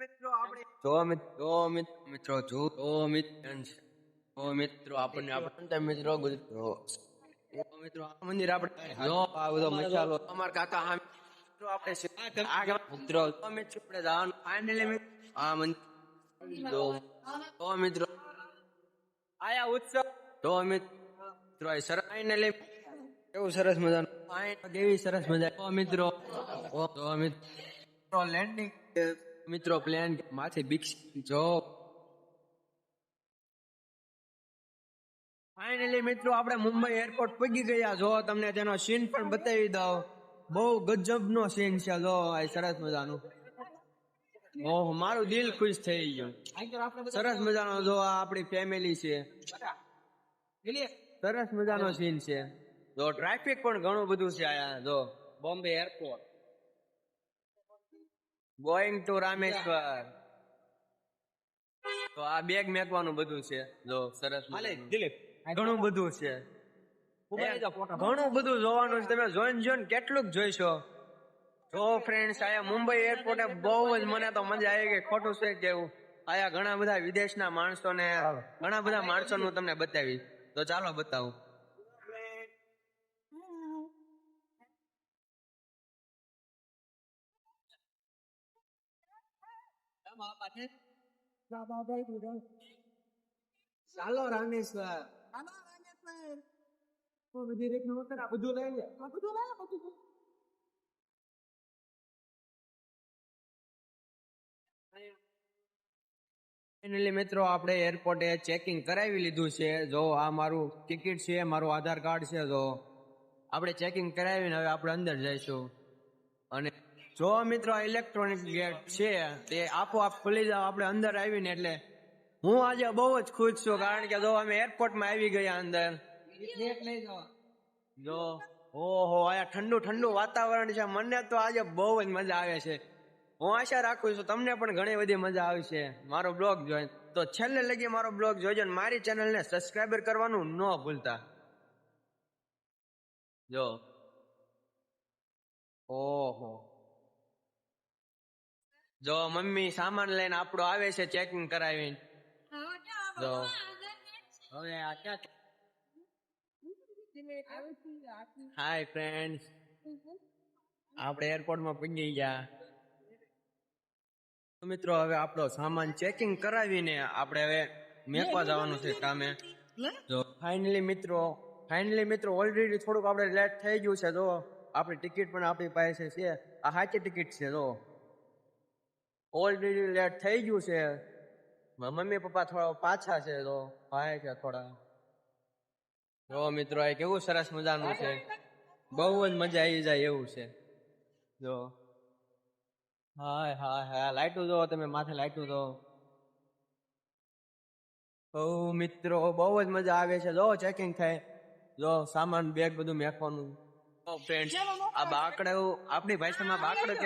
મિત્રો આપણે જો મિત્રો મિત્રો જો જો મિત્રો જો મિત્રો આપણને આપણે મિત્રો મિત્રો આ મંદિર આપણે જો આ બધો મસાલો અમાર કાકા હા મિત્રો આપણે છે. મિત્રો મિત્રો આપણે જવાનું. ફાઇનલી આ મંદિર. જો. જો મિત્રો. આયા ઉત્સવ. જો મિત્રો સર સરસ. ફાઇનલી કેવું સરસ મજાનું. ફાઇન કેવી સરસ મજા. મિત્રો. જો મિત્રો લેન્ડિંગ મિત્રો પ્લેન માથે બિક્સ જો. ફાઇનલી મિત્રો આપણે મુંબઈ એરપોર્ટ પહોંચી ગયા. જો તમને તેનો સીન પણ બતાવી દઉં. બહુ ગજબનો સીન છે. જો આ સરસ મજાનું. ઓહ મારું દિલ ખુશ થઈ ગયું. સરસ મજાનો જો આ આપણી ફેમિલી છે. સરસ મજાનો સીન છે. જો ટ્રાફિક પણ ઘણું બધું છે આયા. જો Bombay airport going to Rameshwar તો આ બેગ મેકવાનું બધું છે. જો સરસ હાલે દિલીપ ઘણું બધું છે. ઘણું બધું જોવાનું છે. તમે જોઈન જોઈન કેટલુંક જોઈશો. જો ફ્રેન્ડ્સ આયા મુંબઈ એરપોર્ટે બહુ જ મને તો મજા આવી ગઈ. ખોટું છે કેવું આયા ઘણા બધા વિદેશના માણસો ને ઘણા બધા માણસો નું તમને બતાવી. તો ચાલો બતાવું. ચાલો રામેશ્વર. બધી રીતનું વખત આ બધું લઈ લે. ફાઇનલી મિત્રો આપણે એરપોર્ટે ચેકિંગ કરાવી લીધું છે. જો આ મારું ટિકિટ છે મારું આધાર કાર્ડ છે જો. આપણે ચેકિંગ કરાવીને હવે આપણે અંદર જઈશું. અને જો મિત્રો આ ઇલેક્ટ્રોનિક ગેટ છે, તે આપોઆપ ખુલી જાવ, આપણે અંદર આવીને એટલે હું આજે બહુ જ ખુશ છું, કારણ કે જો અમે એરપોર્ટમાં આવી ગયા અંદર. જો, ઓહો આયા ઠંડુ ઠંડુ વાતાવરણ છે, મને તો આજે બહુ જ મજા આવે છે. હું આશા રાખું છું, તમને પણ ઘણી બધી મજા આવશે. મારો બ્લોગ જોઈને તો છેલ્લે લગી મારો બ્લોગ જોજો ને મારી ચેનલને સબસ્ક્રાઈબર કરવાનું ન ભૂલતા. જો, ઓહો. જો મમ્મી સામાન લઈને આપણો આવે છે ચેકિંગ કરાવીને. જો. હવે આ ક્યાં હાય ફ્રેન્ડ્સ આપણે એરપોર્ટમાં પહોંચી ગયા. તો મિત્રો હવે આપણો સામાન ચેકિંગ કરાવીને આપણે હવે મેકવા જવાનું છે કામે. જો ફાઇનલી મિત્રો ફાઇનલી મિત્રો ઓલરેડી થોડુંક આપણે લેટ થઈ ગયું છે જો. આપણી ટિકિટ પણ આપણી પાસે છે. આ સાચી ટિકિટ છે જો. ઓલરેડી લેટ થઈ ગયું છે. મમ્મી પપ્પા થોડા પાછા છે તો ભાઈ છે થોડા. જો મિત્રો એ કેવું સરસ મજાનું છે. બહુ જ મજા આવી જાય એવું છે. જો. હાય હાય હા લાઈટું જો તમે, માથે લાઈટું જો બહુ મિત્રો, બહુ જ મજા આવે છે. જો ચેકિંગ થાય. જો સામાન બેગ બધું મેકવાનું. ફ્રેન્ડ આ બાકડું આપણી ભાષામાં બાકડું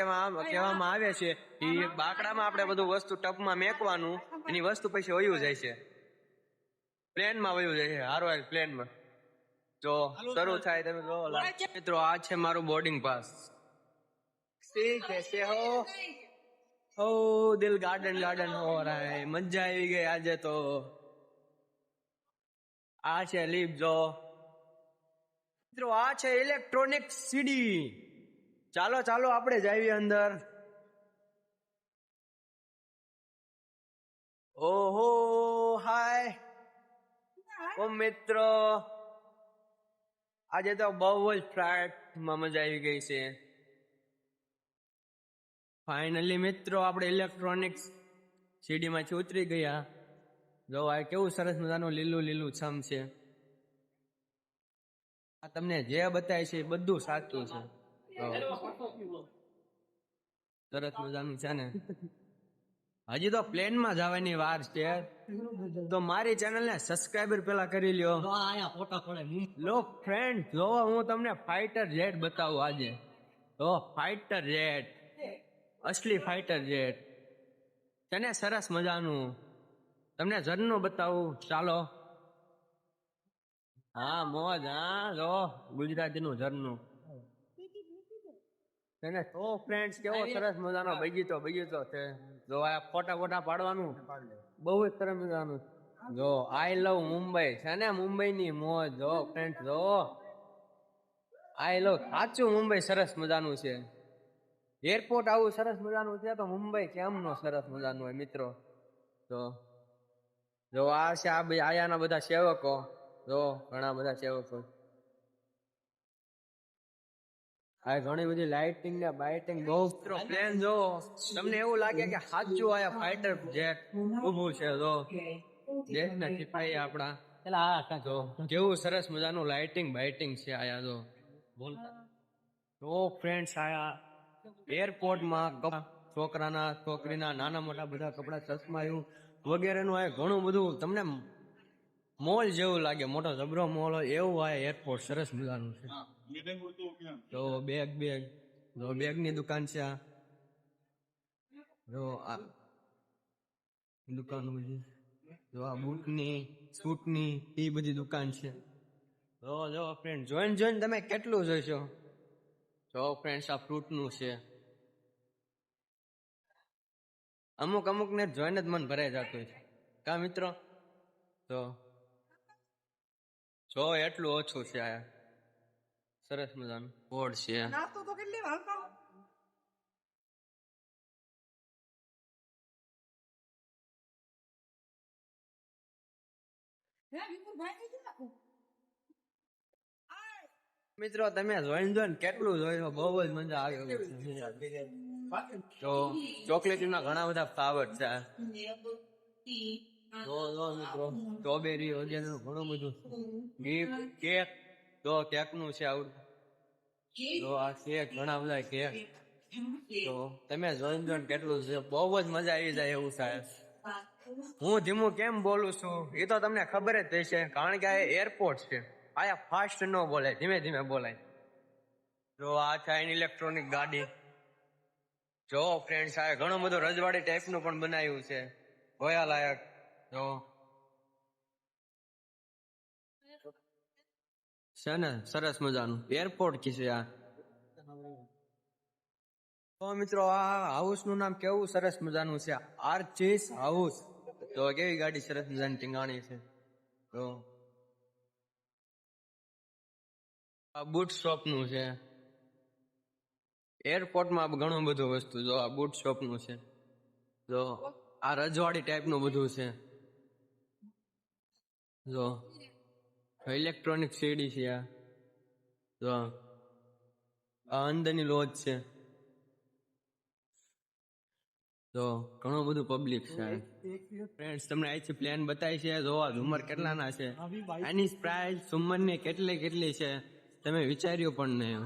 કહેવામાં આવે છે. એ બાકડામાં આપણે બધું વસ્તુ ટપમાં મેકવાનું એની વસ્તુ પછી વયું જાય છે. પ્લેનમાં વયું જાય છે હારો પ્લેનમાં. જો શરૂ થાય તમે જો મિત્રો આ છે મારું બોર્ડિંગ પાસ હો? હો દિલ ગાર્ડન ગાર્ડન હો રહા મજા આવી ગઈ આજે તો. આ છે લીપ જો. મિત્રો, આ છે ઇલેક્ટ્રોનિક સીડી ચાલો ચાલો, આપણે જઈએ અંદર. ઓહો, હાય. ઓ મિત્રો. આજે તો બહુ જ ફ્લાઇટમાં મજા આવી ગઈ છે. ફાઇનલી મિત્રો, આપણે ઇલેક્ટ્રોનિક્સ સીડીમાંથી ઉતરી ગયા. જો, આ કેવું સરસ મજાનું લીલું લીલું છમ છે. આ તમને જે બતાય છે એ બધું સાચું છે. સરસ મજાનું છે ને? હજી તો પ્લેનમાં જવાની વાર છે. તો મારી ચેનલને સબસ્ક્રાઈબર પેલા કરી લ્યો. લો ફ્રેન્ડ જો હું તમને ફાઇટર જેટ બતાવું આજે. તો ફાઇટર જેટ અસલી ફાઇટર જેટ તને સરસ મજાનું. તમને ઝરનું બતાવું. ચાલો. હા મોજ હા જો ગુજરાતીનું ઝરનું છે ને તો ફ્રેન્ડ્સ કેવો સરસ મજાનો બગીચો બગીચો છે. જો આ ફોટા ફોટા પાડવાનું. બહુ જ સરસ મજાનું. જો આઈ લવ મુંબઈ. છે ને મુંબઈની મોજ જો ફ્રેન્ડ જો. આઈ લવ સાચું મુંબઈ સરસ મજાનું છે. એરપોર્ટ આવું સરસ મજાનું છે તો મુંબઈ કેમ નો સરસ મજાનું હોય મિત્રો? તો જો આ છે આ આયાના બધા સેવકો. જો, ઘણા બધા સેવકો આ ઘણી બધી લાઇટિંગ ને બાઇટિંગ બહુ પ્લેન જો, તમને એવું લાગે કે સાચું આયા ફાઇટર જેટ ઊભું છે, જો. દેશ ના સિપાહી આપણા. એટલે આ જો, કેવું સરસ મજાનું લાઇટિંગ બાઇટિંગ છે આયા જો. તો ફ્રેન્ડ્સ આયા એરપોર્ટમાં છોકરાના, છોકરીના નાના મોટા બધા કપડા ચશ્મા એવું વગેરેનું આ ઘણું બધું તમને મોલ જેવું લાગે. મોટો જબરો મોલ હોય એવું આ એરપોર્ટ સરસ મજાનું છે. તો બેગ બેગ જો બેગની દુકાન છે આ. જો આ દુકાન બધી. જો આ બૂટની સૂટની એ બધી દુકાન છે. જો જો ફ્રેન્ડ જોઈન જોઈન તમે કેટલું જોઈશો જો ફ્રેન્ડ્સ આ ફ્રૂટનું છે. અમુક અમુક ને જોઈને જ મન ભરાઈ જતું છે. કા મિત્રો? તો જો એટલું ઓછું છે આ. સરસ મજાનું. બોર્ડ છે. મિત્રો તમે જોઈન જોઈને કેટલું જોયું બહુ જ મજા આવી તો ચોકલેટ ના ઘણા બધા ફ્લાવર છે. સ્ટ્રોબેરી વગેરે ઘણું બધું ગિફ્ટ, કેક તો કેકનું છે આવડું તો આ કેક ઘણા બધા કેક. તો તમે જોઈને જોઈને કેટલું છે. બહુ જ મજા આવી જાય એવું સાહેબ. હું ધીમું કેમ બોલું છું? એ તો તમને ખબર જ હશે, કારણ કે આ એરપોર્ટ છે. આયા ફાસ્ટ ન બોલાય, ધીમે ધીમે બોલાય. જો, આ છે ઇલેક્ટ્રોનિક ગાડી. જો ફ્રેન્ડ્સ આ ઘણું બધું રજવાડી ટાઈપનું પણ બનાવ્યું છે. જોયા લાયક જો છે ને, સરસ મજાનું. એરપોર્ટ છે આ. તો મિત્રો, આ હાઉસનું નામ કેવું સરસ મજાનું છે? આર્ચિસ હાઉસ તો કેવી ગાડી સરસ મજાની ટીંગાણી છે? તો આ બુટ શોપનું છે. એરપોર્ટમાં ઘણું બધું વસ્તુ જો, આ બુટ શોપનું છે. જો આ રજવાડી ટાઈપનું બધું છે. જો ઇલેક્ટ્રોનિક સીડી છે આ. જો આ અંદરની લોજ છે. તો ઘણું બધું પબ્લિક છે. ફ્રેન્ડ્સ તમને અહીંથી પ્લેન બતાવી છે જો આ ઝુમર કેટલાના છે. આની પ્રાઇસ ઝુમરની કેટલી કેટલી છે તમે વિચાર્યું પણ નહીં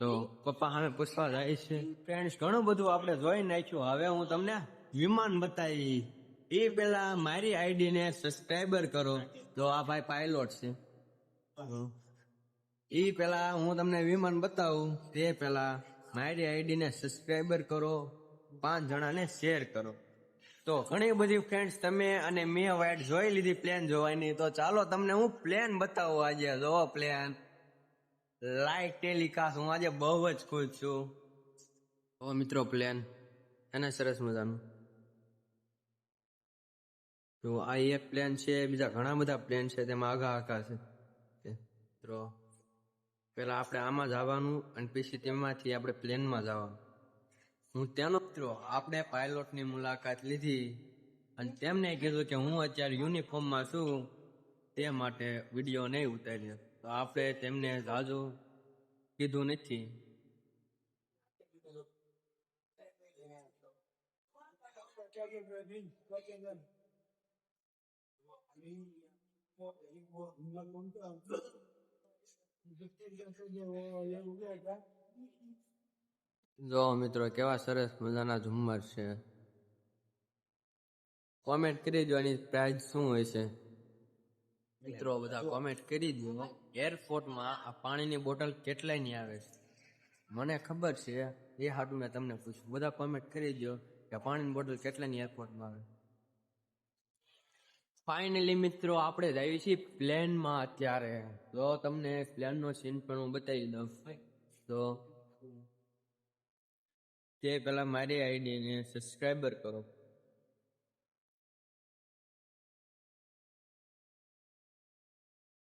તો પપ્પા સામે પૂછવા જાય છે. ફ્રેન્ડ્સ ઘણું બધું આપણે જોઈ નાખ્યું. હવે હું તમને વિમાન બતાવી એ પેલા મારી આઈડી ને સબસ્ક્રાઈબર કરો. તો આ ભાઈ પાયલોટ છે. એ પેલા હું તમને વિમાન બતાવું તે પેલા મારી આઈડી ને સબસ્ક્રાઈબર કરો પાંચ જણાને શેર કરો. તો ઘણી બધી ફ્રેન્ડ્સ તમે અને મેં વાઇટ જોઈ લીધી પ્લેન જોવાની. તો ચાલો તમને હું પ્લેન બતાવું આજે. જો પ્લેન લાઈવ ટેલિકાસ્ટ હું આજે બહુ જ ખુશ છું. ઓ મિત્રો પ્લેન એને સરસ મજાનું. તો આ એક પ્લેન છે, બીજા ઘણા બધા પ્લેન છે, તેમાં આગા આગા છે. મિત્રો પેલા આપણે આમાં જવાનું અને પછી તેમાંથી આપણે પ્લેનમાં જવાનું. હું તેનો મિત્રો, આપણે પાયલોટની મુલાકાત લીધી અને તેમને કીધું કે હું અત્યારે યુનિફોર્મમાં છું, તે માટે વીડિયો નહીં ઉતાર્યો તો આપણે તેમને જાજો. કીધું નથી. જો મિત્રો, કેવા સરસ મજાના ઝુમ્મર છે. કોમેન્ટ કરી દો એની પ્રાઇસ શું હોય છે. મિત્રો, બધા કોમેન્ટ કરી દો એરપોર્ટમાં આ પાણીની બોટલ કેટલાયની આવે છે? મને ખબર છે, એ હાટું મેં તમને પૂછ્યું. બધા કોમેન્ટ કરી દો કે પાણીની બોટલ કેટલાની એરપોર્ટમાં આવે? ફાઇનલી મિત્રો, આપણે જ આવી છીએ પ્લેનમાં અત્યારે. તો તમને પ્લેનનો સીન પણ હું બતાવી દઉં. તો તે પહેલાં મારી આઈડીને સબસ્ક્રાઈબર કરો.